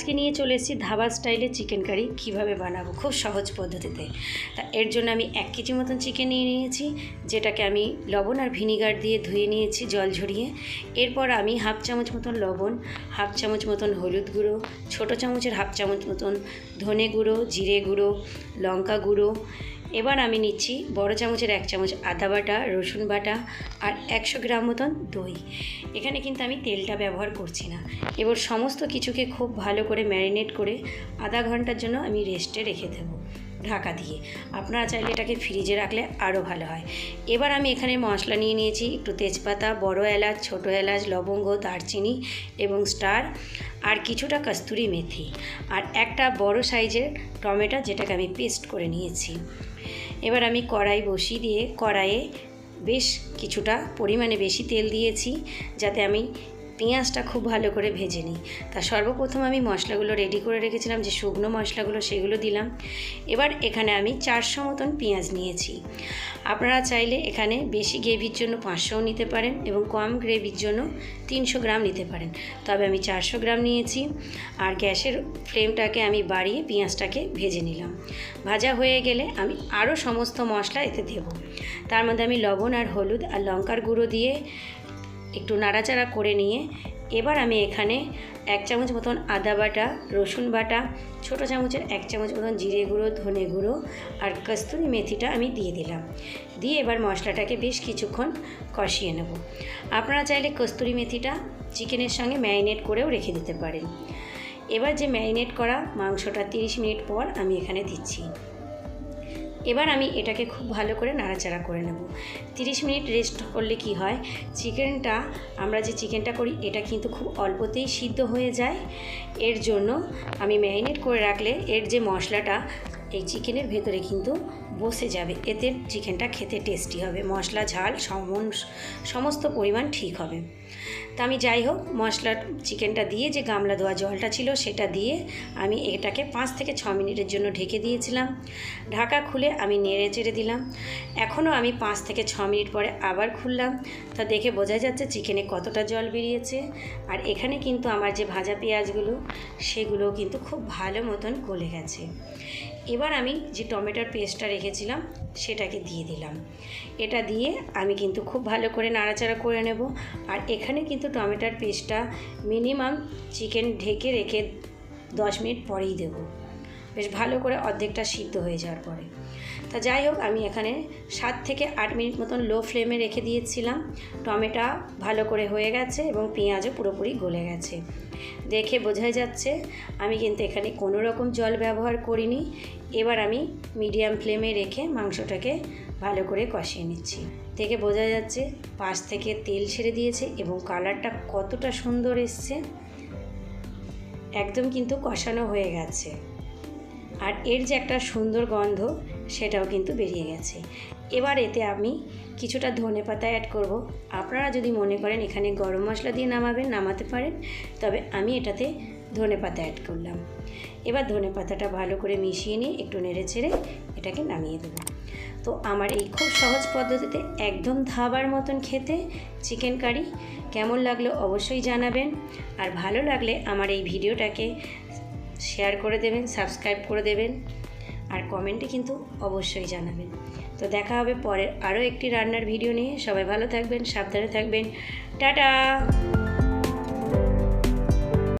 আজকে নিয়ে চলে এসেছি ধাবা স্টাইলে চিকেন কারি কীভাবে বানাবো খুব সহজ পদ্ধতিতে। তা এর জন্য আমি এক কেজি মতন চিকেন নিয়ে নিয়েছি, যেটাকে আমি লবণ আর ভিনিগার দিয়ে ধুয়ে নিয়েছি জল ঝরিয়ে। এরপর আমি হাফ চামচ মতন লবণ, হাফ চামচ মতন হলুদ গুঁড়ো, ছোটো চামচের হাফ চামচ মতন ধনে গুঁড়ো, জিরে গুঁড়ো, লঙ্কা গুঁড়ো এবার আমি নিচ্ছি বড় চামচের এক চামচ আদা বাটা, রসুন বাটা আর একশো গ্রাম মতন দই। এখানে কিন্তু আমি তেলটা ব্যবহার করছি না। এবার সমস্ত কিছুকে খুব ভালো করে ম্যারিনেট করে আধা ঘণ্টার জন্য আমি রেস্টে রেখে দেবো। ঢাকা দিয়ে। আপনারা চাইলে এটাকে ফ্রিজে রাখলে আরও ভালো হয়। এবার আমি এখানে মশলা নিয়ে নিয়েছি, একটু তেজপাতা, বড় এলাচ, ছোটো এলাচ, লবঙ্গ, দারচিনি এবং স্টার, আর কিছুটা কস্তুরি মেথি। আর একটা বড় সাইজের টমেটো যেটাকে আমি পেস্ট করে নিয়েছি। এবার আমি কড়াই বসিয়ে দিয়ে কড়াইয়ে বেশ কিছুটা পরিমাণে বেশি তেল দিয়েছি, যাতে আমি পেঁয়াজটা খুব ভালো করে ভেজে নিই। তা সর্বপ্রথম আমি মশলাগুলো রেডি করে রেখেছিলাম, যে শুকনো মশলাগুলো সেগুলো দিলাম। এবার এখানে আমি চারশো মতন পেঁয়াজ নিয়েছি। আপনারা চাইলে এখানে বেশি গ্রেভির জন্য পাঁচশোও নিতে পারেন এবং কম গ্রেভির জন্য তিনশো গ্রাম নিতে পারেন। তবে আমি চারশো গ্রাম নিয়েছি আর গ্যাসের ফ্লেমটাকে আমি বাড়িয়ে পেঁয়াজটাকে ভেজে নিলাম। ভাজা হয়ে গেলে আমি আরও সমস্ত মশলা এতে দেব। তার মধ্যে আমি লবণ আর হলুদ আর লঙ্কার গুঁড়ো দিয়ে একটু নাড়াচাড়া করে নিয়ে এবার আমি এখানে এক চামচ মতন আদা বাটা, রসুন বাটা, ছোটো চামচের এক চামচ মতন জিরে গুঁড়ো, ধনে গুঁড়ো আর কস্তুরি মেথিটা আমি দিয়ে দিলাম। দিয়ে এবার মশলাটাকে বেশ কিছুক্ষণ কষিয়ে নেব। আপনারা চাইলে কস্তুরি মেথিটা চিকেনের সঙ্গে ম্যারিনেট করেও রেখে দিতে পারেন। এবার যে ম্যারিনেট করা মাংসটা 30 মিনিট পর আমি এখানে দিচ্ছি। এবার আমি এটাকে খুব ভালো করে নাড়াচাড়া করে নেব। 30 মিনিট রেস্ট করলে কি হয়? চিকেনটা, আমরা যে চিকেনটা করি, এটা কিন্তু খুব অল্পতেই সিদ্ধ হয়ে যায়। এর জন্য আমি ম্যারিনেট করে রাখলে এর যে মশলাটা, এই চিকেনের ভেতরে কিন্তু বসে যাবে। এতে চিকেনটা খেতে টেস্টি হবে। মশলা, ঝাল, সমন, সমস্ত পরিমাণ ঠিক হবে। তা আমি যাই হোক মশলা চিকেনটা দিয়ে যে গামলা ধোয়া জলটা ছিল সেটা দিয়ে আমি এটাকে পাঁচ থেকে ছ মিনিটের জন্য ঢেকে দিয়েছিলাম। ঢাকা খুলে আমি নেড়ে চেড়ে দিলাম। এখনও আমি পাঁচ থেকে ছ মিনিট পরে আবার খুললাম। তা দেখে বোঝা যাচ্ছে চিকেনে কতটা জল বেরিয়েছে। আর এখানে কিন্তু আমার যে ভাজা পেঁয়াজগুলো, সেগুলো কিন্তু খুব ভালো মতন গলে গেছে। এবার আমি যে টমেটোর পেস্টটা রেখেছিলাম, সেটাকে দিয়ে দিলাম। এটা দিয়ে আমি কিন্তু খুব ভালো করে নাড়াচাড়া করে নেব। আর এখানে কিন্তু টমেটোর পেস্টটা মিনিমাম চিকেন ঢেকে রেখে দশ মিনিট পরেই দেব। বেশ ভালো করে অর্ধেকটা সিদ্ধ হয়ে যাওয়ার পরে। তা যাই হোক, আমি এখানে সাত থেকে আট মিনিট মতন লো ফ্লেমে রেখে দিয়েছিলাম। টমেটো ভালো করে হয়ে গেছে এবং পেঁয়াজও পুরোপুরি গলে গেছে। দেখে বোঝাই যাচ্ছে, আমি কিন্তু এখানে কোনো রকম জল ব্যবহার করিনি। এবার আমি মিডিয়াম ফ্লেমে রেখে মাংসটাকে ভালো করে কষিয়ে নিচ্ছি। দেখে বোঝা যাচ্ছে, পাশ থেকে তেল ছেড়ে দিয়েছে এবং কালারটা কতটা সুন্দর এসছে। একদম কিন্তু কষানো হয়ে গেছে। আর এর যে একটা সুন্দর গন্ধ, সেটাও কিন্তু বেরিয়ে গেছে। এবার এতে আমি কিছুটা ধনে পাতা অ্যাড করব। আপনারা যদি মনে করেন এখানে গরম মশলা দিয়ে নামাবেন, নামাতে পারেন, তবে আমি এটাতে ধনে পাতা অ্যাড করলাম। এবার ধনে পাতাটা ভালো করে মিশিয়ে নিয়ে একটু নেড়ে ছেড়ে এটাকে নামিয়ে দেব। তো আমার এই খুব সহজ পদ্ধতিতে একদম ধাবার মতন খেতে চিকেন কারি কেমন লাগল অবশ্যই জানাবেন। আর ভালো লাগলে আমার এই ভিডিওটাকে শেয়ার করে দেবেন, সাবস্ক্রাইব করে দেবেন আর কমেন্টে কিন্তু অবশ্যই জানাবেন। তো দেখা হবে পরের আরও একটি রান্নার ভিডিও নিয়ে। সবাই ভালো থাকবেন, সাবধানে থাকবেন। টাটা!